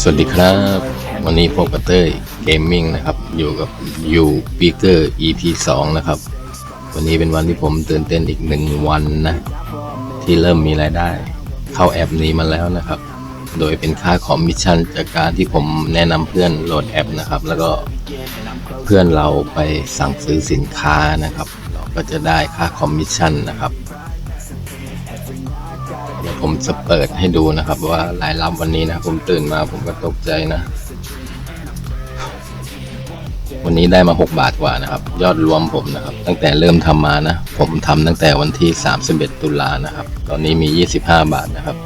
สวัสดีครับ วันนี้พบกับเต้ยเกมมิ่งนะครับ อยู่กับยูปีเกอร์ EP 2 นะครับ วันนี้เป็นวันที่ผมตื่นเต้นอีกหนึ่งวันนะ ที่เริ่มมีรายได้ เข้าแอปนี้มาแล้วนะครับ โดยเป็นค่าคอมมิชชั่นจากการที่ผมแนะนำเพื่อนโหลดแอปนะครับ แล้วก็เพื่อนเราไปสั่งซื้อสินค้านะครับ เราก็จะได้ค่าคอมมิชชั่นนะครับ ผมจะเปิดให้ดูนะครับ ว่ารายรับวันนี้นะ ผมตื่นมาผมก็ตกใจนะ วันนี้ได้มา 6 บาทกว่านะครับ ยอดรวมผมนะครับ ตั้งแต่เริ่มทำมานะ ผมทำตั้งแต่วันที่ 31 ตุลานะครับ ตอนนี้มี 25 บาทนะครับ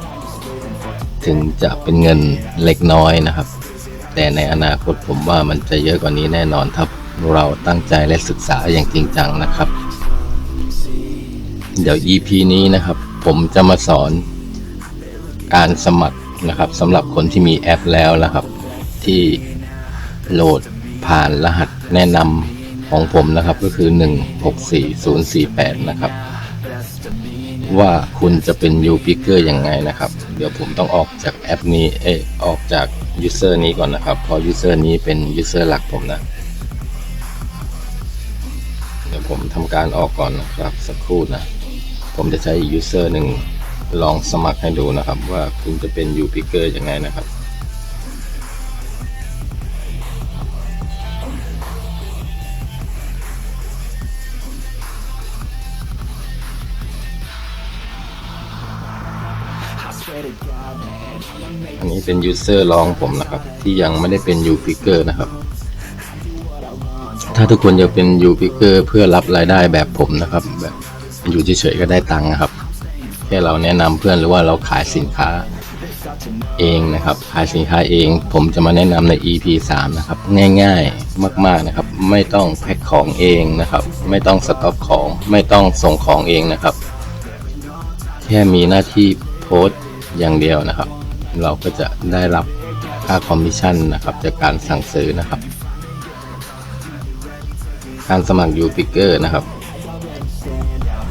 ถึงจะเป็นเงินเล็กน้อยนะครับ แต่ในอนาคตผมว่ามันจะเยอะกว่านี้แน่นอนถ้าเราตั้งใจและศึกษาอย่างจริงจังนะครับ เดี๋ยว EP นี้นะครับ ผมจะมาสอน การสมัครนะครับสำหรับคนที่มีแอปแล้วนะครับ ที่โหลดผ่านรหัสแนะนำของผมนะครับก็คือ 164048 นะครับ ว่าคุณจะเป็น u p i c k e r ยังไงนะครับ เดี๋ยวผมต้องออกจากแอปนี้เออออกจาก user นี้ก่อนนะครับเพราะ user นี้เป็น user หลักผมนะ เดี๋ยวผมทำการออกก่อนนะครับสักครู่นะ ผมจะใช้อีก user หนึ่ง ลองสมัครให้ดูนะครับ ว่าคุณจะเป็น u p i c k e r ยังไงนะครับอันนี้เป็น user ลองผมนะครับ ที่ยังไม่ได้เป็น u p i c k e r นะครับ ถ้าทุกคนอยากเป็น u p i c k e r เพื่อรับรายได้แบบผมนะครับ แบบอยู่เฉยๆก็ได้ตังค์นะครับ ค่เราแนะนำเพื่อนหรือว่าเราขายสินค้าเองนะครับ ขายสินค้าเอง ผมจะมาแนะนำใน EP 3 นะครับ ง่ายๆมากๆนะครับ ไม่ต้องแพ็คของเองนะครับ ไม่ต้องสต็อกของไม่ต้องส่งของเองนะครับ แค่มีหน้าที่โพสต์อย่างเดียวนะครับ เราก็จะได้รับค่าคอมมิชชั่นนะครับจากการสั่งซื้อนะครับ การสมัครยูปิเกอร์นะครับ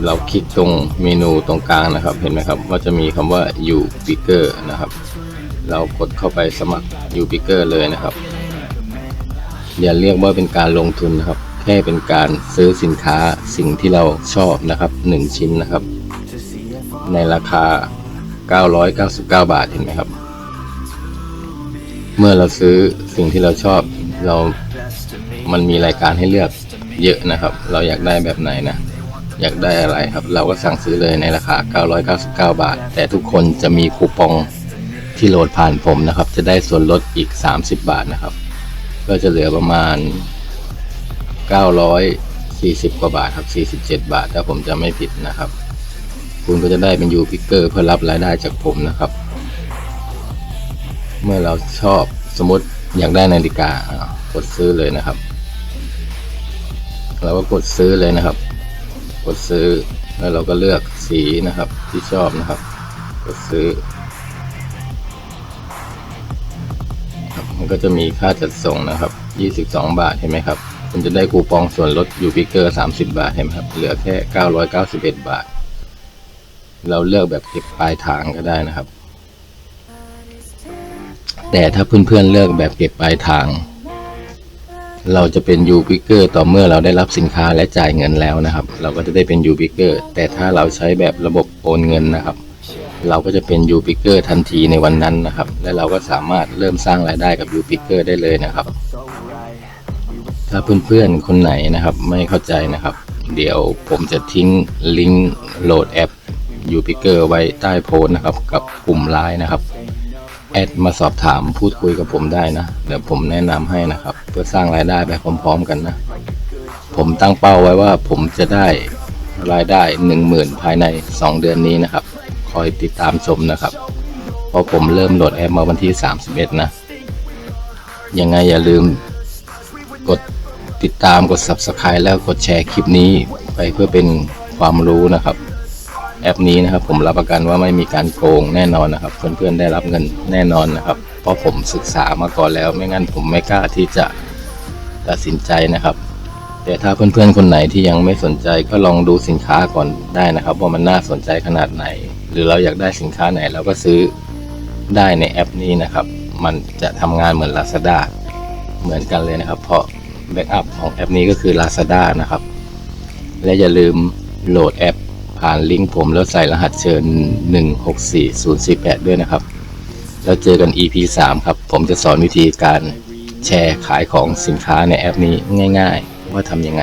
เราคลิกตรงเมนูตรงกลางนะครับ เห็นไหมครับว่าจะมีคำว่า u p i c k e r นะครับ เรากดเข้าไปสมัคร u p i c k e r เลยนะครับอย่าเรียกว่าเป็นการลงทุนนะครับ แค่เป็นการซื้อสินค้าสิ่งที่เราชอบนะครับ 1 ชิ้นนะครับ ในราคา 999 บาทเห็นไหมครับ เมื่อเราซื้อสิ่งที่เราชอบเรามันมีรายการให้เลือกเยอะนะครับ เราอยากได้แบบไหนนะ อยากได้อะไรครับ เราก็สั่งซื้อเลยในราคา 999 บาท แต่ทุกคนจะมีคูปองที่โหลดผ่านผมนะครับ จะได้ส่วนลดอีก 30 บาทนะครับ ก็จะเหลือประมาณ 940 กว่าบาทครับ 47 บาท ถ้าผมจะไม่ผิดนะครับ คุณก็จะได้เป็นยูพิกเกอร์เพื่อรับรายได้จากผมนะครับ เมื่อเราชอบสมมติอยากได้นาฬิกาอ่ากดซื้อเลยนะครับ เราก็กดซื้อเลยนะครับ กดซื้อ แล้วเราก็เลือกสีนะครับที่ชอบนะครับ กดซื้อครับมันก็จะมีค่าจัดส่งนะครับ 22 บาทเห็นไหมครับคุณจะได้คูปองส่วนลดยูพิกเกอร์ 30 บาทเห็นไหมครับ เหลือแค่ 991 บาท เราเลือกแบบเก็บปลายทางก็ได้นะครับ แต่ถ้าเพื่อนๆเลือกแบบเก็บปลายทาง เราจะเป็นยูพิเกอร์ต่อเมื่อเราได้รับสินค้าและจ่ายเงินแล้วนะครับ เราก็จะได้เป็นยูพิเกอร์แต่ถ้าเราใช้แบบระบบโอนเงินนะครับ เราก็จะเป็นยูพิเกอร์ทันทีในวันนั้นนะครับ และเราก็สามารถเริ่มสร้างรายได้กับยูพิเกอร์ได้เลยนะครับ ถ้าเพื่อนๆคนไหนนะครับไม่เข้าใจนะครับ เดี๋ยวผมจะทิ้งลิงก์โหลดแอปยูพิเกอร์ไว้ใต้โพสต์นะครับ กับกลุ่มไลน์นะครับ แอดมาสอบถามพูดคุยกับผมได้นะ เดี๋ยวผมแนะนำให้นะครับ เพื่อสร้างรายได้ไปพร้อม ๆ กันนะ ผมตั้งเป้าไว้ว่าผมจะได้รายได้หนึ่งหมื่นภายใน 2 เดือนนี้นะครับ คอยติดตามชมนะครับ เพราะผมเริ่มโหลดแอปมาวันที่ 31 นะ ยังไงอย่าลืมกดติดตามกด Subscribe แล้วกดแชร์คลิปนี้ไปเพื่อเป็นความรู้นะครับ แอปนี้นะครับ ผมรับประกันว่าไม่มีการโกงแน่นอนนะครับ เพื่อนๆได้รับเงินแน่นอนนะครับ เพราะผมศึกษามาก่อนแล้ว ไม่งั้นผมไม่กล้าที่จะตัดสินใจนะครับ แต่ถ้าเพื่อนๆคนไหนที่ยังไม่สนใจก็ลองดูสินค้าก่อนได้นะครับ ว่ามันน่าสนใจขนาดไหน หรือเราอยากได้สินค้าไหนเราก็ซื้อได้ในแอปนี้นะครับ มันจะทำงานเหมือน Lazada เหมือนกันเลยนะครับ เพราะแบ็กอัพของแอปนี้ก็คือ Lazada นะครับ และอย่าลืมโหลดแอปานลิงก์ผมแล้วใส่รหัสเชิญ 164048 ด้วยนะครับ แล้วเจอกัน EP 3 ครับ ผมจะสอนวิธีการแชร์ขายของสินค้าในแอปนี้ง่าย ๆ ว่าทำยังไง